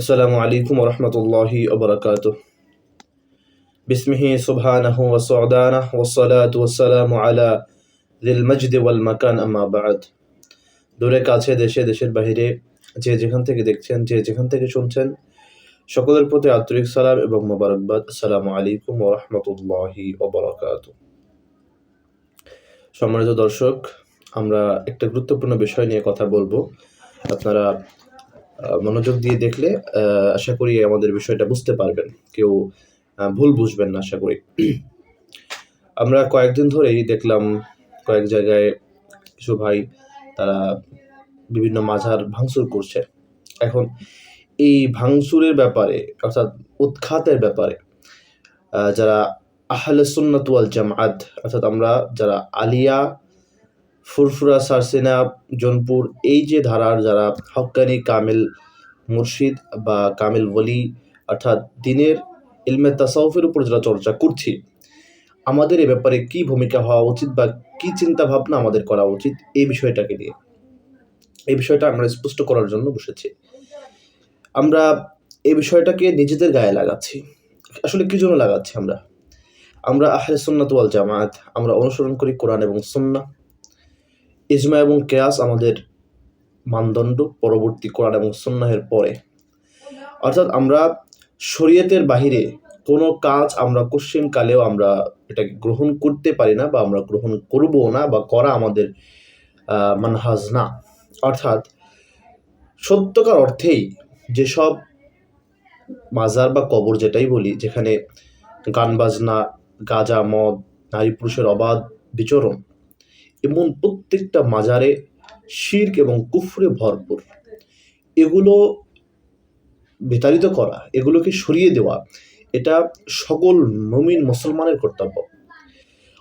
আসসালামু আলাইকুম রহমতুল্লাহি ওবরাকাত বিসমিহি সুবহানাহু ওয়া সুদানাহ ওয়া সালাতু ওয়া সালামু আলা দিল মজদ ওয়াল মাকান, আম্মা বাদ। দূরে, কাছে, দেশে, দেশের বাহিরে যে যেখান থেকে দেখছেন, যে যেখান থেকে শুনছেন, সকলের প্রতি আন্তরিক সালাম এবং মোবারকবাদ। আসসালামু আলাইকুম ওয়া রাহমাতুল্লাহি ওয়া বারাকাতুহু সম্মানিত দর্শক, আমরা একটা গুরুত্বপূর্ণ বিষয় নিয়ে কথা বলব। আপনারা মনোযোগ দিয়ে দেখলে আশা করি আমাদের বিষয়টা বুঝতে পারবেন। কেউ ভুল বুঝবেন না, আশা করি। আমরা কয়েকদিন ধরেই দেখলাম কয়েক জায়গায় কিছু ভাই, তারা বিভিন্ন মাঝার ভাঙচুর করছে। এখন এই ভাঙচুরের ব্যাপারে, অর্থাৎ উৎখাতের ব্যাপারে যারা আহলে সুন্নাত ওয়াল জামাত, অর্থাৎ আমরা যারা আলিয়া ফুরফুরা, সারসিনা, জোনপুর, এই যে ধারার যারা হক্কানি কামিল মুর্শিদ বা কামিল ওলি, অর্থাৎ দিনের ইলমে তাসাউফের উপর যারা চর্চা করছি, আমাদের এ ব্যাপারে কি ভূমিকা হওয়া উচিত বা কি চিন্তা ভাবনা আমাদের করা উচিত এই বিষয়টাকে নিয়ে? এই বিষয়টা আমরা স্পষ্ট করার জন্য বসেছি। আমরা এই বিষয়টাকে নিজেদের গায়ে লাগাচ্ছি। আসলে কি জন্য লাগাচ্ছি আমরা? আমরা আহলে সুন্নাত ওয়াল জামাত আমরা অনুসরণ করি কোরআন এবং সুন্নাহ। ইজমা এবং কেয়াস আমাদের মানদণ্ড পরবর্তী কোরআন এবং সুন্নাহের পরে। অর্থাৎ আমরা শরীয়তের বাহিরে কোনো কাজ আমরা কোশ্চিন কালেও আমরা এটাকে গ্রহণ করতে পারি না বা আমরা গ্রহণ করব না বা করা আমাদের মানহাজ না। অর্থাৎ সত্যকার অর্থেই যেসব মাজার বা কবর যেটাই বলি, যেখানে গান বাজনা গাঁজা, মদ নারী পুরুষের অবাধ বিচরণ এমন প্রত্যেকটা মাজারে শির্ক এবং কুফরে ভরপুর। এগুলো বিতাড়িত করা, এগুলোকে সরিয়ে দেওয়া, এটা সকল নমিন মুসলমানের কর্তব্য।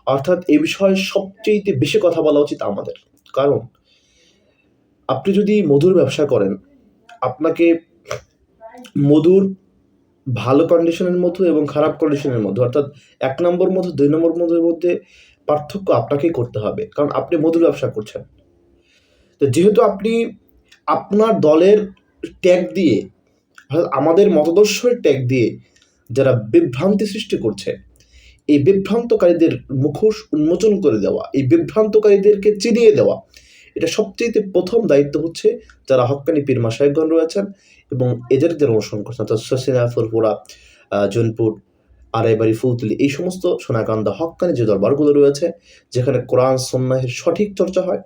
অর্থাৎ এ বিষয়ে সবচেয়ে বেশি কথা বলা উচিত আমাদের। কারণ, আপনি যদি মধুর ব্যবসা করেন, আপনাকে মধুর ভালো কন্ডিশনের মধু এবং খারাপ কন্ডিশনের মধু অর্থাৎ এক নম্বর মধু, দুই নম্বর মধুর মধ্যে পার্থক্য আপনাকেই করতে হবে। কারণ আপনি মধুর ব্যবসা করছেন। তো যেহেতু আপনি আপনার দলের ট্যাগ দিয়ে, অর্থাৎ আমাদের মতাদর্শের ট্যাগ দিয়ে যারা বিভ্রান্তি সৃষ্টি করছে, এই বিভ্রান্তকারীদের মুখোশ উন্মোচন করে দেওয়া, এই বিভ্রান্তকারীদেরকে চিনিয়ে দেওয়া, এটা সবচেয়ে প্রথম দায়িত্ব হচ্ছে যারা হক্কানি পীর মাসায়কগণ রয়েছেন এবং এদের যারা অনুসরণ করছেন। অর্থাৎ সসিনা ফুরপুরা জৌনপুর আড়াইবাড়ি ফুলতুলি, এই সমস্ত সোনাকান্দা হক্কানি যে দরবারগুলো রয়েছে, যেখানে কোরআন সন্ন্যাহের সঠিক চর্চা হয়,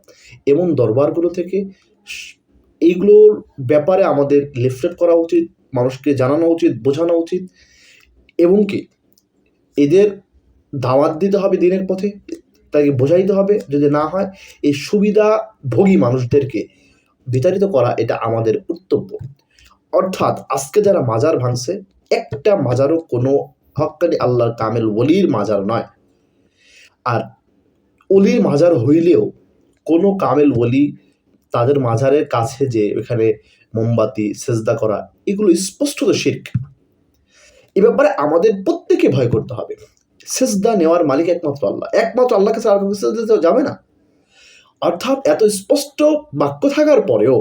এমন দরবারগুলো থেকে এইগুলোর ব্যাপারে আমাদের লিফলেট করা উচিত, মানুষকে জানানো উচিত, বোঝানো উচিত, এবং কি এদের দাওয়াত দিতে হবে দিনের পথে, তাকে বোঝাইতে হবে যদি না হয়, এই সুবিধাভোগী মানুষদেরকে বিতাড়িত করা এটা আমাদের কর্তব্য। অর্থাৎ আজকে যারা মাজার ভাঙছে, একটা মাজারও কোনো হক্কানি আল্লাহর কামেল ওলির মাজার নয়। আর অলির মাজার হইলেও কোনো কামেল ওলি তাদের মাজারের কাছে যে এখানে মোমবাতি, সেজদা করা, এগুলো স্পষ্টত শির্ক। এ ব্যাপারে আমাদের প্রত্যেকে ভয় করতে হবে। সেজদা নেওয়ার মালিক একমাত্র আল্লাহ। একমাত্র আল্লাহকে ছাড়া আর সেজদা যাবে না। অর্থাৎ এত স্পষ্ট বাক্য থাকার পরেও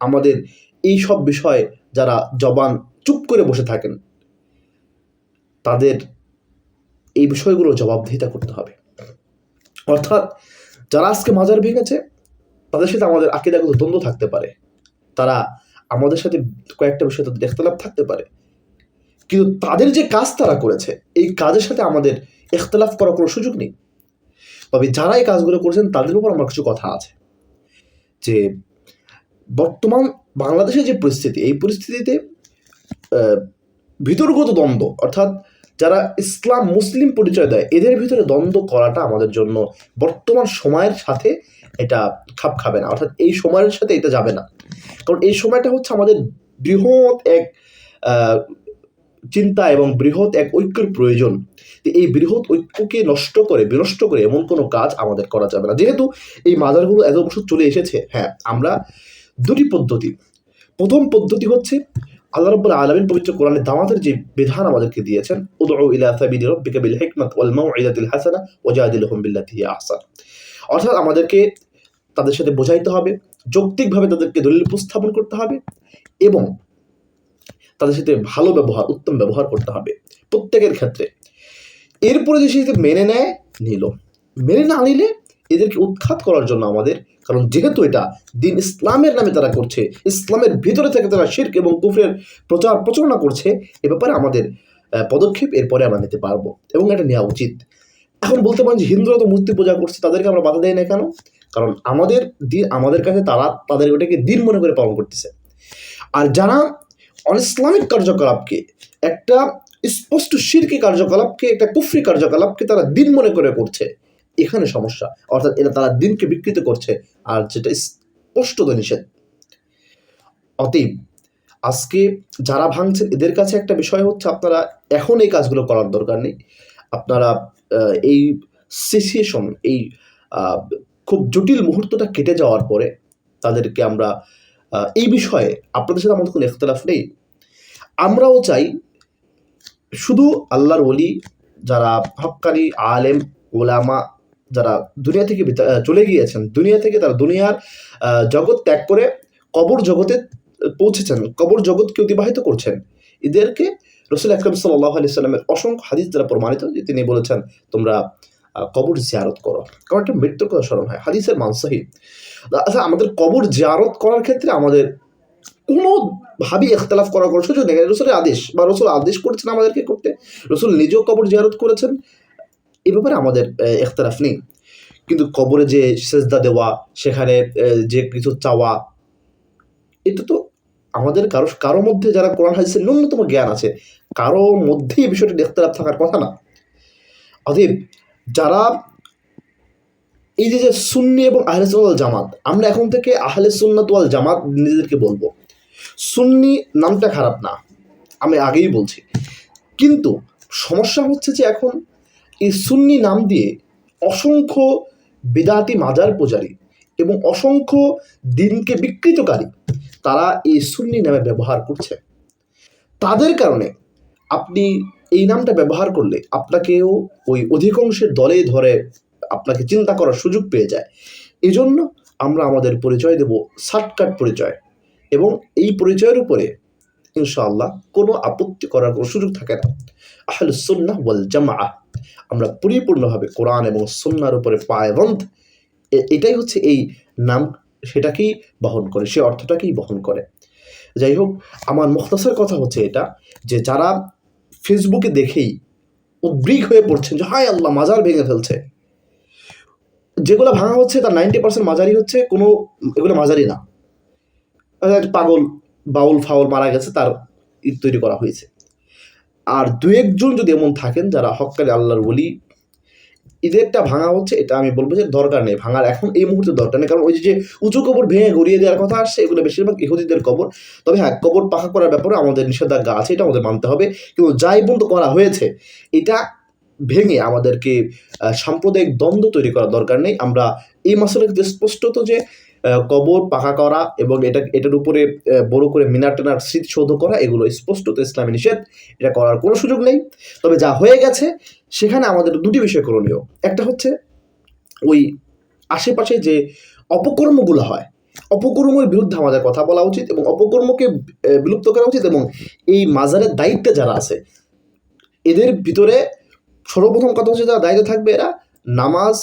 আমাদের এই সব বিষয়ে যারা জবান চুপ করে বসে থাকেন তাদের এই বিষয়গুলো জবাবদিহিতা করতে হবে। অর্থাৎ যারা আজকে মাজার ভেঙেছে, তাদের সাথে আমাদের আকিদাগত দ্বন্দ্ব থাকতে পারে। তারা আমাদের সাথে কয়েকটা বিষয় তাদের ইখতলাফ থাকতে পারে। কিন্তু তাদের যে কাজ তারা করেছে, এই কাজের সাথে আমাদের ইখতলাফ করার কোনো সুযোগ নেই। তবে যারা এই কাজগুলো করেছেন, তাদের উপর আমার কিছু কথা আছে। যে বর্তমান বাংলাদেশের যে পরিস্থিতি, এই পরিস্থিতিতে ভিতরগত দ্বন্দ্ব, অর্থাৎ যারা ইসলাম মুসলিম পরিচয় দেয়, এদের ভিতরে দ্বন্দ্ব করাটা আমাদের জন্য বর্তমান সময়ের সাথে এটা খাপ খাবে না। অর্থাৎ এই সময়ের সাথে এটা যাবে না। কারণ এই সময়টা হচ্ছে আমাদের বৃহৎ এক চিন্তা এবং বৃহৎ এক ঐক্যের প্রয়োজন। এই বৃহৎ ঐক্যকে নষ্ট করে, বিনষ্ট করে এমন কোনো কাজ আমাদের করা যাবে না। যেহেতু এই মাজারগুলো এত বছর চলে এসেছে হ্যাঁ আমরা দুটি পদ্ধতি। প্রথম পদ্ধতি হচ্ছে আল্লাহ রাব্বুল আলামিন পবিত্র কোরআনে দাওয়াতের যে বিধান আমাদেরকে দিয়েছেন, উদউ ইলা সাবিলি রাব্বিকা বিল হিকমাত ওয়াল মাউইদাতিল হাসানা ওয়াজাদিলহুম বিল্লাতি হিয়া আহসান। অর্থাৎ আমাদেরকে তাদের সাথে বোঝাইতে হবে, যৌক্তিকভাবে তাদেরকে দলিল উপস্থাপন করতে হবে এবং তাদের সাথে ভালো ব্যবহার, উত্তম ব্যবহার করতে হবে প্রত্যেকের ক্ষেত্রে। এরপরে যে সে মেনে নেয়, নিল। মেনে না নিলে এদেরকে উৎখাত করার জন্য আমাদের কারণ যেহেতু এটা দিন ইসলামের নামে তারা করছে, ইসলামের ভিতরে থেকে তারা শির্ক এবং কুফরের প্রচার প্রচারণা করছে, এ ব্যাপারে আমাদের পদক্ষেপ এরপরে আমরা নিতে পারব এবং এটা নেওয়া উচিত। এখন বলতে পারেন যে হিন্দুরা তো মূর্তি পূজা করছে, তাদেরকে আমরা বাধা দেয় না কেন? কারণ আমাদের দিন আমাদের কাছে তারা তাদের ওটাকে দিন মনে করে পালন করতেছে। আর যারা অন ইসলামিক কার্যকলাপকে, একটা স্পষ্ট শিরকি কার্যকলাপকে, একটা কুফরি কার্যকলাপকে তারা দিন মনে করে করছে এখানে সমস্যা। অর্থাৎ এটা তারা দিনকে বিকৃত করছে, আর যেটা স্পষ্টত নিষেধ অতএব আজকে যারা ভাঙছেন এদের কাছে একটা বিষয় হচ্ছে, আপনারা এখন এই কাজগুলো করার দরকার নেই। আপনারা এই সিচুয়েশন এই খুব জটিল মুহূর্তটা কেটে যাওয়ার পরে তাদেরকে আমরা এই বিষয়ে আপনাদের সাথে আমাদের কোনো ইখতলাফ নেই। আমরাও চাই শুধু আল্লাহর ওলি, যারা হক্কানি আলেম, ওলামা যারা দুনিয়া থেকে চলে গিয়েছেন, দুনিয়া থেকে তারা দুনিয়ার জগৎ ত্যাগ করে কবর জগতে পৌঁছেছেন, কবর জগৎকে অতিবাহিত করছেন। এদেরকে রসুল আকরম সাল্লাহ আলি সাল্লামের অসংখ্য হাদিস দ্বারা প্রমাণিত যে তিনি বলেছেন, তোমরা কবর জিয়ারত করো। কারণ একটা মৃত্যুর কথা স্মরণ হয়, হাদিসের মানসহি আচ্ছা আমাদের কবর জিয়ারত করার ক্ষেত্রে আমাদের কোনোভাবেই ইখতলাফ করার কোনো সুযোগ নেই। রসুলের আদেশ বা রসুল আদেশ করেছেন আমাদেরকে করতে। রসুল নিজেও কবর জিয়ারত করেছেন। এ ব্যাপারে আমাদের এখতারাফ নেই। কিন্তু কবরে যে সেজদা দেওয়া, সেখানে যে কিছু চাওয়া, এটা তো আমাদের কারও কারও মধ্যে যারা কোরআন, হাদিসের ন্যূনতম জ্ঞান আছে, কারও মধ্যে এই বিষয়টা ইখতলাফ থাকার কথা না। অতএব যারা এই যে যে সুন্নি এবং আহলে সুন্নাত জামাত, আমরা এখন থেকে আহলে সুন্নাত ওয়াল জামাত নিজেদেরকে বলব। সুন্নি নামটা খারাপ না, আমি আগেই বলছি। কিন্তু সমস্যা হচ্ছে যে এখন এই সুন্নি নাম দিয়ে অসংখ্য বেদাতি মাজার পূজারী এবং অসংখ্য দিনকে বিকৃতকারী তারা এই সুন্নি নামে ব্যবহার করছে। তাদের কারণে আপনি এই নামটা ব্যবহার করলে আপনাকেও ওই অধিকাংশের দলে ধরে আপনাকে চিন্তা করার সুযোগ পেয়ে যায়। এজন্য আমরা আমাদের পরিচয় দেব শর্টকাট পরিচয় এবং এই পরিচয়ের উপরে ইনশাআল্লাহ কোনো আপত্তি করার কোনো সুযোগ থাকে না। আহলুসুন্নাহ ওয়াল জামা আমরা পরিপূর্ণভাবে কোরআন এবং সুন্নার উপরে পায়বন্ধ এটাই হচ্ছে এই নাম, সেটাকেই বহন করে, সে অর্থটাকেই বহন করে। যাই হোক, আমার মুখতাসার কথা হচ্ছে এটা, যে যারা ফেসবুকে দেখেই উদ্গ্রীক হয়ে পড়ছেন যে, হায় আল্লাহ, মাজার ভেঙে ফেলছে। যেগুলো ভাঙা হচ্ছে, তার নাইনটি পার্সেন্ট মাজারি হচ্ছে, কোনো, এগুলো মাজারি না। পাগল, বাউল, ফাউল মারা গেছে, তার তৈরি করা হয়েছে। আর দু একজন যদি এমন থাকেন যারা হকালে আল্লাহর বলি ঈদেরটা ভাঙা হচ্ছে, এটা আমি বলব যে দরকার নেই। ভাঙার এখন এই মুহূর্তে দরকার নেই, কারণ ওই যে উঁচু কবর ভেঙে গড়িয়ে দেওয়ার কথা আসছে, এগুলো বেশিরভাগ ইহুদিদের কবর। তবে হ্যাঁ কবর পাকা করার ব্যাপারে আমাদের নিষেধাজ্ঞা আছে, এটা আমাদের মানতে হবে। কিন্তু যাই বন্ধ করা হয়েছে, এটা ভেঙে আমাদেরকে সাম্প্রদায়িক দ্বন্দ্ব তৈরি করার দরকার নেই। আমরা এই কিন্তু স্পষ্টত যে কবর পাকা করা এবং এটা, এটার উপরে বড় করে মিনার টানার স্মৃতিসৌধ করা, এগুলো স্পষ্টত ইসলামী নিষেধ। এটা করার কোনো সুযোগ নেই। তবে যা হয়ে গেছে, সেখানে আমাদের দুটি বিষয় করণীয়। একটা হচ্ছে, ওই আশেপাশে যে অপকর্মগুলো হয়, অপকর্মের বিরুদ্ধে আমাদের কথা বলা উচিত এবং অপকর্মকে বিলুপ্ত করা উচিত এবং এই মাজারের দায়িত্বে যারা আছে, এদের ভিতরে সর্বপ্রথম কথা হচ্ছে যারা দায়িত্বে থাকবে এরা নামাজ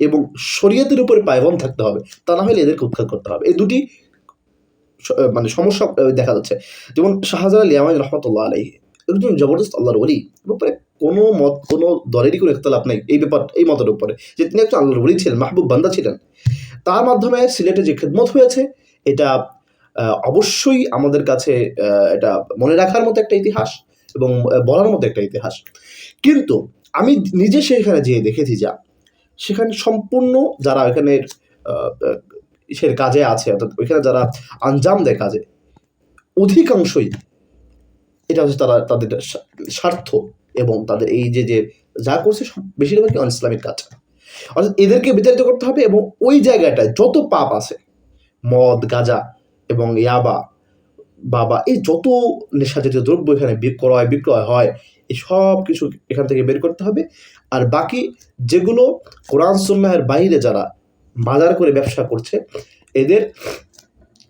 এবং শরীয়তের উপরে পায়বন থাকতে হবে। তা না হলে এদেরকে উৎখাত করতে হবে। এই দুটি মানে সমস্যা দেখা যাচ্ছে। যেমন শাহজালাল ইয়ামাই রহমতুল্লাহ আলহী একজন জবরদস্ত আল্লাহর এ ব্যাপারে কোনো মত, কোনো দলেরই কোনো ইখতলাফ নেই এই ব্যাপার, এই মতের উপরে। যে তিনি একজন আল্লাহর ওলি ছিলেন, মাহবুব বান্দা ছিলেন। তার মাধ্যমে সিলেটে যে খেদমত হয়েছে, এটা অবশ্যই আমাদের কাছে এটা মনে রাখার মতো একটা ইতিহাস এবং বলার মতো একটা ইতিহাস। কিন্তু আমি নিজে সেখানে যেয়ে দেখেছি যা সেখানে সম্পূর্ণ যারা আহ, আহ, কাজে আছে অর্থাৎ ওইখানে যারা আঞ্জাম দেয় কাজে অধিকাংশই এটা হচ্ছে তারা তাদের স্বার্থ এবং তাদের এই যে যে যা করছে সব- বেশিরভাগই অন ইসলামিক কাজ। অর্থাৎ এদেরকে বিতাড়িত করতে হবে এবং ওই জায়গাটায় যত পাপ আছে মদ গাঁজা এবং ইয়াবা বাবা এই যত নেশা জাতীয় দ্রব্য এখানে বিক্রয় বিক্রয় হয় এই সব কিছু এখান থেকে বের করতে হবে। আর বাকি যেগুলো কোরআন সুন্নাহের বাইরে যারা বাজার করে ব্যবসা করছে, এদের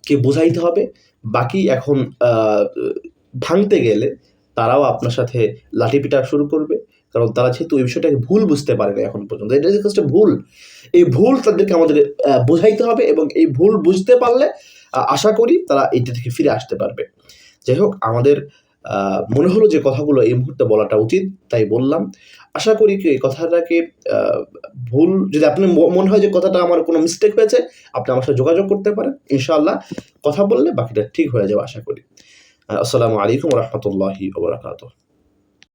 কে বোঝাইতে হবে। বাকি এখন ভাঙতে গেলে তারাও আপনার সাথে লাঠি পিটা শুরু করবে। কারণ তারা যেহেতু এই বিষয়টাকে ভুল বুঝতে পারে না এখন পর্যন্ত। এটা জাস্ট ভুল। এই ভুল তাদেরকে আমাদের বোঝাইতে হবে এবং এই ভুল বুঝতে পারলে আশা করি তারা এইটা থেকে ফিরে আসতে পারবে। যাই হোক, আমাদের মনে হলো যে কথাগুলো এই মুহূর্তে বলাটা উচিত, তাই বললাম। আশা করি কি এই কথাটাকে ভুল, যদি আপনি মনে হয় যে কথাটা আমার কোনো মিস্টেক হয়েছে, আপনি আমার সাথে যোগাযোগ করতে পারেন, ইনশাআল্লাহ। কথা বললে বাকিটা ঠিক হয়ে যাবে, আশা করি। আসসালামু আলাইকুম রহমতুল্লাহি ওবরাকাতুহ